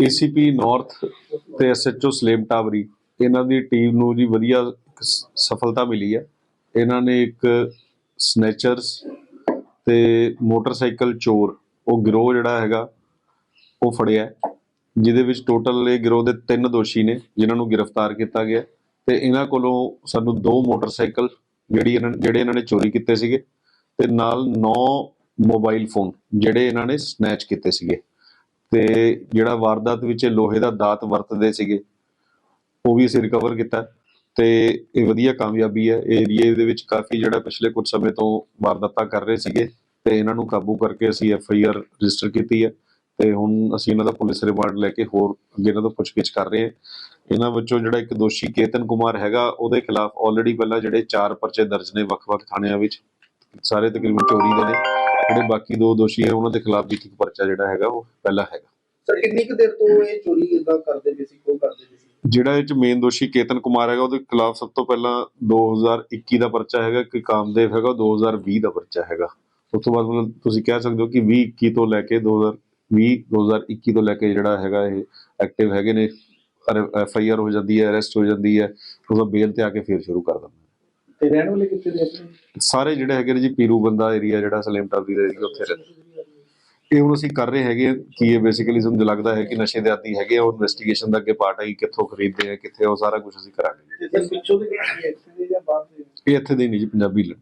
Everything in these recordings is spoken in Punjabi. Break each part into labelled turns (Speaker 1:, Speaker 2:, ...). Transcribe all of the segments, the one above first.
Speaker 1: ਏਸੀਪੀ ਨਾਰਥ ਤੇ ਐਸਐਚਓ ਸਲੇਮ ਟਾਵਰੀ ਇਹਨਾਂ ਦੀ ਟੀਮ ਨੂੰ ਜੀ ਵਧੀਆ ਸ- ਸਫਲਤਾ ਮਿਲੀ ਹੈ ਇਹਨਾਂ ਨੇ ਇੱਕ ਸਨੈਚਰਸ ਤੇ ਮੋਟਰਸਾਈਕਲ ਚੋਰ, ਉਹ ਗਿਰੋਹ ਜਿਹੜਾ ਹੈਗਾ, ਉਹ ਫੜਿਆ। ਜਿਹਦੇ ਵਿੱਚ ਟੋਟਲ ਇਹ ਗਿਰੋਹ ਦੇ ਤਿੰਨ ਦੋਸ਼ੀ ਨੇ, ਜਿਨ੍ਹਾਂ ਨੂੰ ਗ੍ਰਿਫਤਾਰ ਕੀਤਾ ਗਿਆ। ਤੇ ਇਹਨਾਂ ਕੋਲੋਂ ਸਾਨੂੰ ਦੋ ਮੋਟਰਸਾਈਕਲ ਜਿਹੜੀ ਇਹਨਾਂ ਜਿਹੜੇ ਇਹਨਾਂ ਨੇ ਚੋਰੀ ਕੀਤੇ ਸੀਗੇ, ਤੇ ਨਾਲ 9 ਮੋਬਾਈਲ ਫੋਨ ਜਿਹੜੇ ਇਹਨਾਂ ਨੇ ਸਨੈਚ ਕੀਤੇ ਸੀਗੇ। ਤੇ ਜਿਹੜਾ ਵਾਰਦਾਤ ਵਿੱਚ ਲੋਹੇ ਦਾ ਦਾਤ ਵਰਤਦੇ ਸੀਗੇ, ਉਹ ਵੀ ਅਸੀਂ ਰਿਕਵਰ ਕੀਤਾ। ਤੇ ਇਹ ਵਧੀਆ ਕਾਮਯਾਬੀ ਹੈ। ਏਰੀਏ ਦੇ ਵਿੱਚ ਕਾਫੀ ਜਿਹੜਾ ਪਿਛਲੇ ਕੁਝ ਸਮੇਂ ਤੋਂ ਵਾਰਦਾਤਾਂ ਕਰ ਰਹੇ ਸੀਗੇ ਤੇ ਇਹਨਾਂ ਨੂੰ ਕਾਬੂ ਕਰਕੇ ਅਸੀਂ ਐਫ ਆਈ ਆਰ ਰਜਿਸਟਰ ਕੀਤੀ ਹੈ ਤੇ ਹੁਣ ਅਸੀਂ ਇਹਨਾਂ ਦਾ ਪੁਲਿਸ ਰਿਮਾਂਡ ਲੈ ਕੇ ਹੋਰ ਅੱਗੇ ਇਹਨਾਂ ਤੋਂ ਪੁੱਛਗਿੱਛ ਕਰ ਰਹੇ ਹਾਂ। ਇਹਨਾਂ ਵਿੱਚੋਂ ਜਿਹੜਾ ਇੱਕ ਦੋਸ਼ੀ ਕੇਤਨ ਕੁਮਾਰ ਹੈਗਾ, ਉਹਦੇ ਖਿਲਾਫ ਆਲਰੇਡੀ ਪਹਿਲਾਂ ਜਿਹੜੇ ਚਾਰ ਪਰਚੇ ਦਰਜ ਨੇ ਵੱਖ-ਵੱਖ ਥਾਣਿਆਂ ਵਿੱਚ। ਸਾਰੇ ਤਕਰੀਬਨ ਚੋਰੀ ਦੇ ਨੇ। ਜਿਹੜੇ ਬਾਕੀ ਦੋ ਦੋਸ਼ੀ ਹੈ ਉਹਨਾਂ ਦੇ ਖਿਲਾਫ ਵੀ ਇੱਕ ਪਰਚਾ ਜਿਹੜਾ ਹੈਗਾ ਉਹ ਪਹਿਲਾਂ ਹੈਗਾ।
Speaker 2: ਸਰ ਕਿੰਨੀ ਕੁ ਦੇਰ ਤੋਂ ਇਹ ਚੋਰੀ ਇਦਾਂ ਕਰਦੇ ਪਏ ਸੀ ਕਿਉਂ ਕਰਦੇ ਪਏ ਸੀ?
Speaker 1: ਜਿਹੜਾ ਇਹ ਚ ਮੇਨ ਦੋਸ਼ੀ ਕੇਤਨ ਕੁਮਾਰ ਹੈਗਾ ਉਹਦੇ ਖਿਲਾਫ ਸਭ ਤੋਂ ਪਹਿਲਾਂ 2021 ਦਾ ਪਰਚਾ ਹੈਗਾ ਕਿ ਕਾਮਦੇਵ ਹੈਗਾ 2020 ਦਾ ਪਰਚਾ ਹੈਗਾ। ਉਸ ਤੋਂ ਬਾਅਦ ਮਤਲਬ ਤੁਸੀਂ ਕਹਿ ਸਕਦੇ ਹੋ ਕਿ 20 21 ਤੋਂ ਲੈ ਕੇ 2020 2021 ਤੋਂ ਲੈ ਕੇ ਜਿਹੜਾ ਹੈਗਾ ਇਹ ਐਕਟਿਵ ਹੈਗੇ ਨੇ ਐਫ ਆਈ ਆਰ ਹੋ ਜਾਂਦੀ ਹੈ ਅਰੈਸਟ ਹੋ ਜਾਂਦੀ ਹੈ ਉਹਦਾ ਬੇਲ ਤੇ ਆ ਕੇ ਫੇਰ ਸ਼ੁਰੂ ਕਰ ਦਿੰਦੇ।
Speaker 2: ਤੇ ਰਹਿਣ ਵਾਲੇ ਕਿੱਥੇ ਦੇ ਆਪਣੇ
Speaker 1: ਸਾਰੇ ਜਿਹੜੇ ਹੈਗੇ ਨੇ ਜੀ ਪੀਰੂ ਬੰਦਾ ਏਰੀਆ ਜਿਹੜਾ ਸਲੇਮ ਟਾਬੀ ਦਾ ਏਰੀਆ ਉੱਥੇ ਰਹਿੰਦੇ। ਇਹ ਹੁਣ ਅਸੀਂ ਕਰ ਰਹੇ ਹੈਗੇ ਕਿ ਇਹ ਬੇਸਿਕਲੀ ਸਾਨੂੰ ਲੱਗਦਾ ਹੈ ਕਿ ਨਸ਼ੇ ਦੇ ਆਦੀ ਹੈਗੇ ਆ ਉਹ ਇਨਵੈਸਟੀਗੇਸ਼ਨ ਦਾ ਅੱਗੇ ਪਾਰਟ ਹੈ ਕਿ ਕਿੱਥੋਂ ਖਰੀਦਦੇ ਆ ਕਿੱਥੇ ਉਹ ਸਾਰਾ ਕੁਝ ਅਸੀਂ ਕਰਾਂਗੇ
Speaker 2: ਸਰ ਪਿੱਛੋਂ ਦੇ ਕਿਹੜੇ ਇੱਥੇ ਦੇ ਜਾਂ ਬਾਹਰ ਦੇ?
Speaker 1: ਇਹ ਇੱਥੇ ਦੇ ਨਹੀਂ ਜੀ ਪੰਜਾਬੀ ਲ-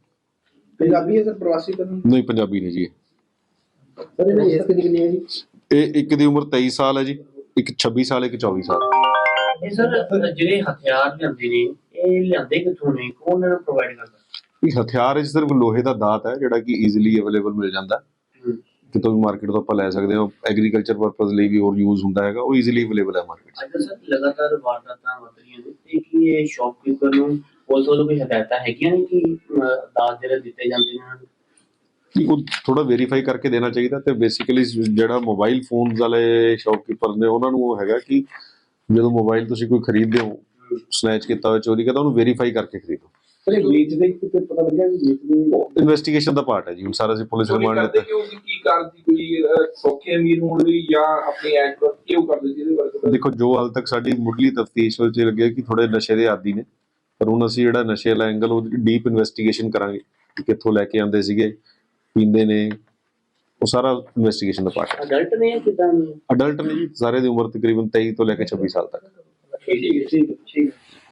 Speaker 2: ਪੰਜਾਬੀ ਹੈ ਸਰ ਪ੍ਰਵਾਸੀ ਕਰਨ
Speaker 1: ਨਹੀਂ? ਪੰਜਾਬੀ ਨੇ ਜੀ ਇਹ।
Speaker 2: ਸਰ ਇਹਨਾਂ ਦੀ ਏਜ ਕਿੰਨੀ ਹੈ ਜੀ?
Speaker 1: ਇਹ ਇੱਕ ਦੀ ਉਮਰ 23 ਸਾਲ ਹੈ ਜੀ ਇੱਕ 26 ਸਾਲ ਇੱਕ 24 ਸਾਲ।
Speaker 3: ਇਹ ਸਰ ਜਿਹੜੇ ਹਥਿਆਰ ਲਿਆਂਦੇ ਨੇ ਇਹ ਲਿਆਂਦੇ ਕਿੱਥੋਂ ਨੇ? ਕੌਣ ਇਹਨਾਂ ਨੂੰ ਪ੍ਰੋਵਾਈਡ ਕਰਦਾ?
Speaker 1: ਇਹ ਹਥਿਆਰ ਇਹ ਸਿਰਫ ਲੋਹੇ ਦਾ ਦਾਤ ਹੈ ਜਿਹੜਾ ਕਿ ਈਜ਼ੀਲੀ ਅਵੇਲੇਬਲ ਮਿਲ ਜਾਂਦਾ। ਕਿਤੋਂ ਵੀ ਮਾਰਕੀਟ ਤੋਂ ਆਪਾਂ ਲੈ ਸਕਦੇ ਹਾਂ ਐਗਰੀਕਲਚਰ ਪਰਪਸ ਲਈ ਵੀ ਹੋਰ ਯੂਜ਼ ਹੁੰਦਾ ਹੈਗਾ ਉਹ ਈਜ਼ੀਲੀ ਅਵੇਲੇਬਲ ਹੈ ਮਾਰਕੀਟ
Speaker 3: ਅੱਜ ਸਰ ਲਗਾਤਾਰ ਵਾਰਦਾਤਾਂ ਵਧ ਰਹੀਆਂ ਨੇ ਤੇ ਕੀ ਇਹ ਸ਼ੌਪਕੀਪਰ ਨੂੰ ਪੁਲਿਸ ਵੱਲੋਂ ਕੋਈ ਹਦਾਇਤਾਂ ਹੈਗੀਆਂ ਨੇ ਕਿ ਦਾਜ ਜਿਹੜੇ ਦਿੱਤੇ ਜਾਂਦੇ ਨੂੰ
Speaker 1: ਉਹ ਥੋੜਾ ਵੈਰੀਫਾਈ ਕਰਕੇ ਦੇਣਾ ਚਾਹੀਦਾ ਤੇ ਬੇਸਿਕਲੀ ਜਿਹੜਾ ਮੋਬਾਈਲ ਫੋਨਸ ਵਾਲੇ ਸ਼ੌਪਕੀਪਰ ਨੇ ਉਹਨਾਂ ਨੂੰ ਉਹ ਹੈਗਾ ਕਿ ਜਦੋਂ ਮੋਬਾਈਲ ਤੁਸੀਂ ਕੋਈ ਖਰੀਦਦੇ ਹੋ ਸਨੈਚ ਕੀਤਾ ਹੋਇਆ ਚੋਰੀ ਕੀਤਾ ਉਹਨੂੰ ਵੈਰੀਫਾਈ ਕਰਕੇ ਖਰੀਦੋ।
Speaker 2: ਸਰ ਇਹ ਵੇਚਦੇ ਕਿਤੇ ਪਤਾ ਲੱਗਿਆ ਵੀ ਵੇਚਦੇ
Speaker 1: ਇਨਵੈਸਟੀਗੇਸ਼ਨ ਦਾ ਪਾਰਟ ਹੈ ਜੀ ਹੁਣ ਸਾਰਾ ਅਸੀਂ ਪੁਲਿਸ
Speaker 4: ਚੋਰੀ
Speaker 1: ਰਿਮਾਂਡ
Speaker 4: ਕਰਦੇ
Speaker 1: ਲਿੱਤਾ
Speaker 4: ਕਿਉਂ ਸੀ ਕੀ ਕਾਰਨ ਸੀ? ਕੋਈ ਅਹ, ਸੌਖੇ ਅਮੀਰ ਹੋਣ ਲਈ ਜਾਂ ਆਪਣੀ ਪਰ ਕਿਉਂ ਕਰਦੇ ਸੀ ਇਹਦੇ ਬਾਰੇ ਥੋੜ੍ਹਾ
Speaker 1: ਦੇਖੋ ਜੋ ਹਾਲ ਤੱਕ ਸਾਡੀ ਮੁੱਢਲੀ ਤਫਤੀਸ਼ ਵਿੱਚ ਇਹ ਲੱਗਿਆ ਕਿ ਥੋੜੇ ਨਸ਼ੇ ਦੇ ਆਦੀ ਨੇ ਪਰ ਹੁਣ ਅਸੀਂ ਜਿਹੜਾ ਨਸ਼ੇ ਵਾਲਾ ਐਂਗਲ ਉਹ ਡੀਪ ਇਨਵੈਸਟੀਗੇਸ਼ਨ ਕਰਾਂਗੇ ਕਿ ਕਿੱਥੋਂ ਲੈ ਕੇ ਆਉਂਦੇ ਸੀਗੇ ਪੀਂਦੇ ਨੇ ਉਹ ਸਾਰਾ ਇਨਵੈਸਟੀਗੇਸ਼ਨ ਦਾ ਪਾਰਟ ਹੈ।
Speaker 3: ਅਡਲਟ ਨੇ ਕਿਦਾਂ?
Speaker 1: ਅਡਲਟ ਨੇ ਜੀ ਸਾਰੇ ਦੀ ਉਮਰ ਤਕਰੀਬਨ 23 ਤੋਂ ਲੈ ਕੇ 26 ਸਾਲ ਤੱਕ।
Speaker 3: ਠੀਕ ਹੈ ਠੀਕ ਹੈ